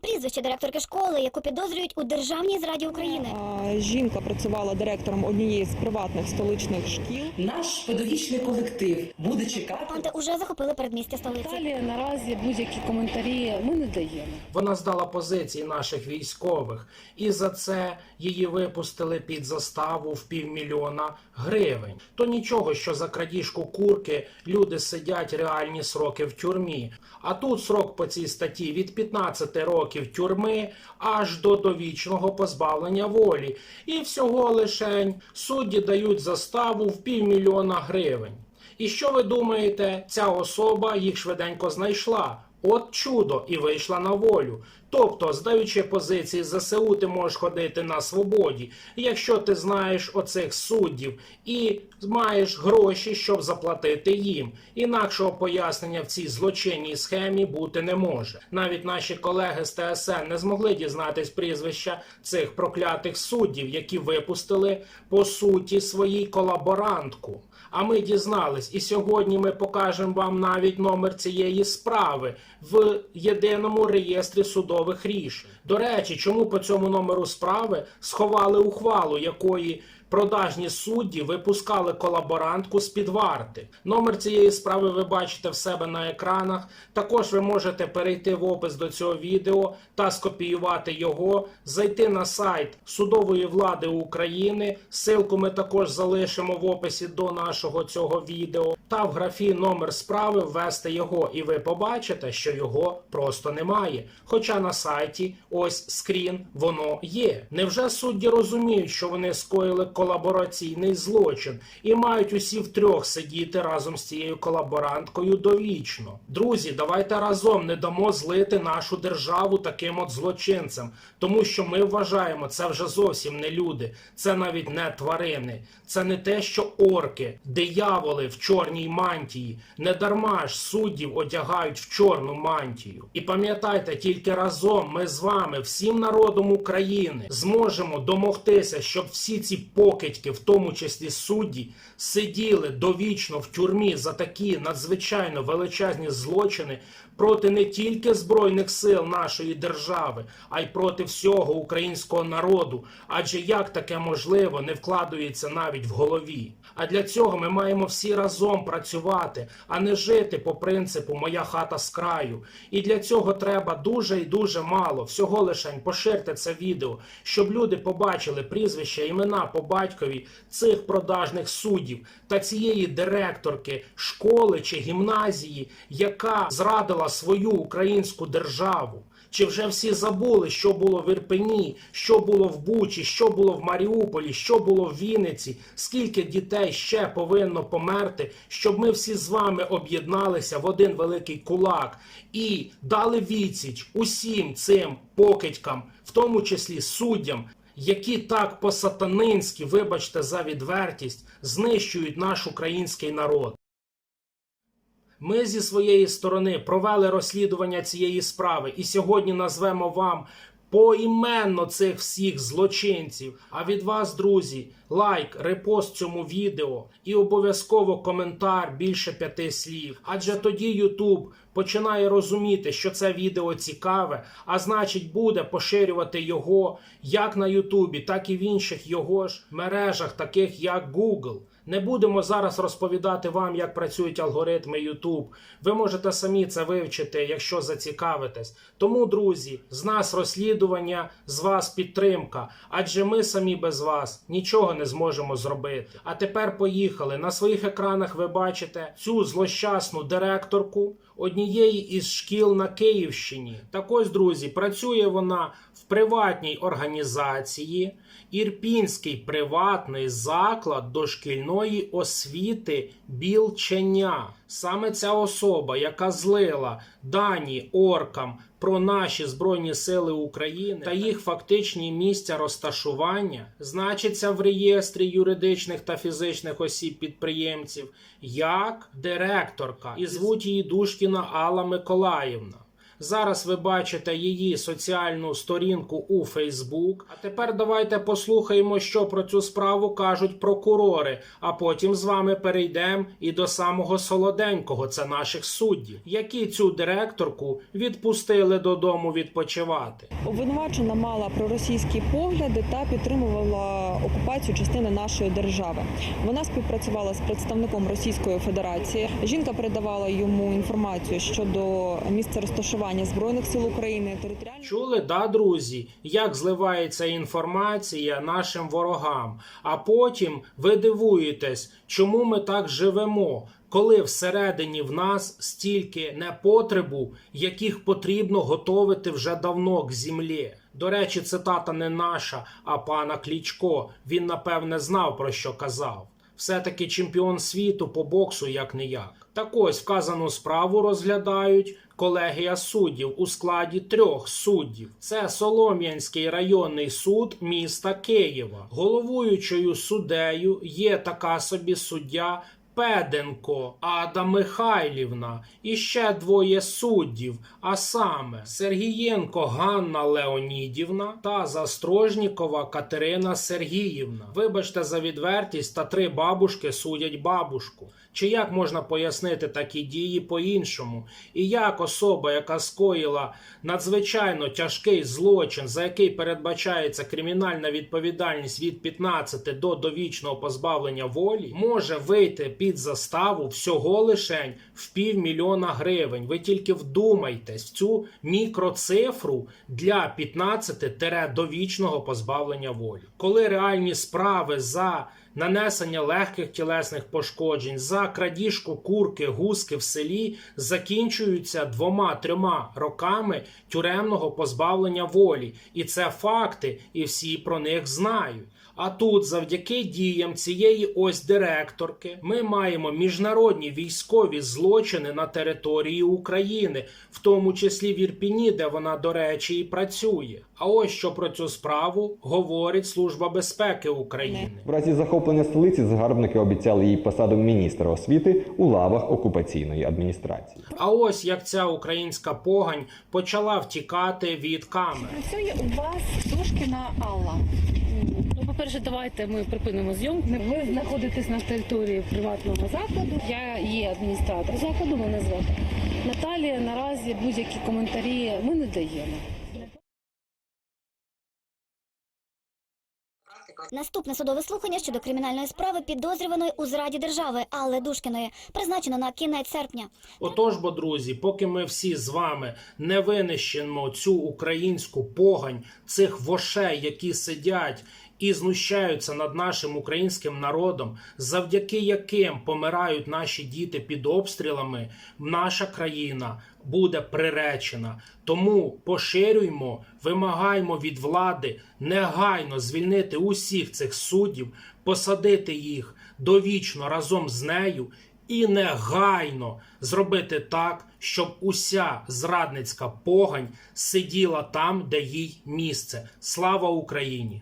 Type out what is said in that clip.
Прізвище директорки школи, яку підозрюють у державній зраді України. Жінка працювала директором однієї з приватних столичних шкіл. Наш педагогічний колектив буде чекати. Окупанти уже захопили передмістя столиці. Далі наразі будь-які коментарі ми не даємо. Вона здала позиції наших військових, і за це її випустили під заставу в півмільйона гривень. То нічого, що за крадіжку курки люди сидять реальні сроки в тюрмі. А тут срок по цій статті від 15 років тюрми аж до довічного позбавлення волі. І всього лишень судді дають заставу в півмільйона гривень. І що ви думаєте, ця особа їх швиденько знайшла? От чудо, і вийшла на волю. Тобто, здаючи позиції ЗСУ, ти можеш ходити на свободі, якщо ти знаєш оцих суддів і маєш гроші, щоб заплатити їм. Інакшого пояснення в цій злочинній схемі бути не може. Навіть наші колеги з ТСН не змогли дізнатись прізвища цих проклятих суддів, які випустили по суті своїй колаборантку. А ми дізнались, і сьогодні ми покажемо вам навіть номер цієї справи в єдиному реєстрі судових рішень. До речі, чому по цьому номеру справи сховали ухвалу, якої продажні судді випускали колаборантку з під варти. Номер цієї справи ви бачите в себе на екранах. Також ви можете перейти в опис до цього відео та скопіювати його, зайти на сайт судової влади України. Силку ми також залишимо в описі до нашого цього відео. Та в графі номер справи ввести його, і ви побачите, що його просто немає. Хоча на сайті ось скрін воно є. Невже судді розуміють, що вони скоїли колабораційний злочин і мають усі втрьох сидіти разом з цією колаборанткою довічно? Друзі, давайте разом не дамо злити нашу державу таким от злочинцям, тому що ми вважаємо, це вже зовсім не люди, це навіть не тварини, це не те, що орки, дияволи в чорній мантії. Не дарма ж суддів одягають в чорну мантію. І пам'ятайте, тільки разом ми з вами, всім народом України, зможемо домогтися, щоб всі ці покидьки, в тому числі судді, сиділи довічно в тюрмі за такі надзвичайно величезні злочини проти не тільки збройних сил нашої держави, а й проти всього українського народу. Адже як таке можливо не вкладується навіть в голові. А для цього ми маємо всі разом працювати, а не жити по принципу Моя хата з краю. І для цього треба дуже і дуже мало. Всього лишень поширте це відео, щоб люди побачили прізвища, імена по батькові цих продажних суддів та цієї директорки школи чи гімназії, яка зрадила свою українську державу. Чи вже всі забули, що було в Ірпені, що було в Бучі, що було в Маріуполі, що було в Вінниці? Скільки дітей ще повинно померти, щоб ми всі з вами об'єдналися в один великий кулак і дали відсіч усім цим покидькам, в тому числі суддям, які так по-сатанинськи, вибачте за відвертість, знищують наш український народ. Ми зі своєї сторони провели розслідування цієї справи і сьогодні назвемо вам поіменно цих всіх злочинців. А від вас, друзі, лайк, репост цьому відео і обов'язково коментар більше п'яти слів. Адже тоді Ютуб починає розуміти, що це відео цікаве, а значить буде поширювати його як на Ютубі, так і в інших його ж мережах, таких як Google. Не будемо зараз розповідати вам, як працюють алгоритми YouTube. Ви можете самі це вивчити, якщо зацікавитесь. Тому, друзі, з нас розслідування, з вас підтримка. Адже ми самі без вас нічого не зможемо зробити. А тепер поїхали. На своїх екранах ви бачите цю злощасну директорку однієї із шкіл на Київщині. Так ось, друзі, працює вона в приватній організації. Ірпінський приватний заклад дошкільної освіти Білченя. Саме ця особа, яка злила дані оркам про наші Збройні Сили України та їх фактичні місця розташування, значиться в реєстрі юридичних та фізичних осіб підприємців як директорка, і звуть її Душкіна Алла Миколаївна. Зараз ви бачите її соціальну сторінку у Фейсбук. А тепер давайте послухаємо, що про цю справу кажуть прокурори. А потім з вами перейдемо і до самого солоденького це наших суддів, які цю директорку відпустили додому відпочивати. Обвинувачена мала проросійські погляди та підтримувала окупацію частини нашої держави. Вона співпрацювала з представником Російської Федерації. Жінка передавала йому інформацію щодо місця розташування збройних сил України, територіальних Чули, да, друзі, як зливається інформація нашим ворогам, а потім ви дивуєтесь, чому ми так живемо, коли всередині в нас стільки непотребу, яких потрібно готовити вже давно к землі. До речі, цитата не наша, а пана Клічко. Він напевне знав про що казав. Все-таки чемпіон світу по боксу як не як. Так ось вказану справу розглядають колегія суддів у складі трьох суддів. Це Солом'янський районний суд міста Києва. Головуючою суддею є така собі суддя. Педенко Ада Михайлівна і ще двоє суддів, а саме Сергієнко Ганна Леонідівна та Застрожнікова Катерина Сергіївна. Вибачте за відвертість, та три бабушки судять бабушку. Чи як можна пояснити такі дії по-іншому? І як особа, яка скоїла надзвичайно тяжкий злочин, за який передбачається кримінальна відповідальність від 15 до довічного позбавлення волі, може вийти під заставу всього лишень в півмільйона гривень. Ви тільки вдумайтесь в цю мікроцифру для 15 довічного позбавлення волі. Коли реальні справи за нанесення легких тілесних пошкоджень, за крадіжку курки, гуски в селі закінчуються двома-трьома роками тюремного позбавлення волі. І це факти, і всі про них знають. А тут, завдяки діям цієї ось директорки, ми маємо міжнародні військові злочини на території України, в тому числі в Ірпіні, де вона, до речі, і працює. А ось що про цю справу говорить Служба безпеки України. В разі захоплення столиці загарбники обіцяли їй посаду міністра освіти у лавах окупаційної адміністрації. А ось як ця українська погань почала втікати від камер. Працює у вас Дошкіна Алла. Ну, по-перше, давайте ми припинимо зйомку. Ви знаходитесь на території приватного закладу. Я є адміністратор закладу, мене звати Наталія. Наразі будь-які коментарі ми не даємо. Наступне судове слухання щодо кримінальної справи підозрюваної у зраді держави Алли Душкіної призначено на кінець серпня. Отож, бо друзі, поки ми всі з вами не винищимо цю українську погань цих вошей, які сидять і знущаються над нашим українським народом, завдяки яким помирають наші діти під обстрілами, наша країна буде приречена. Тому поширюймо, вимагаємо від влади негайно звільнити усіх цих суддів, посадити їх довічно разом з нею і негайно зробити так, щоб уся зрадницька погань сиділа там, де їй місце. Слава Україні!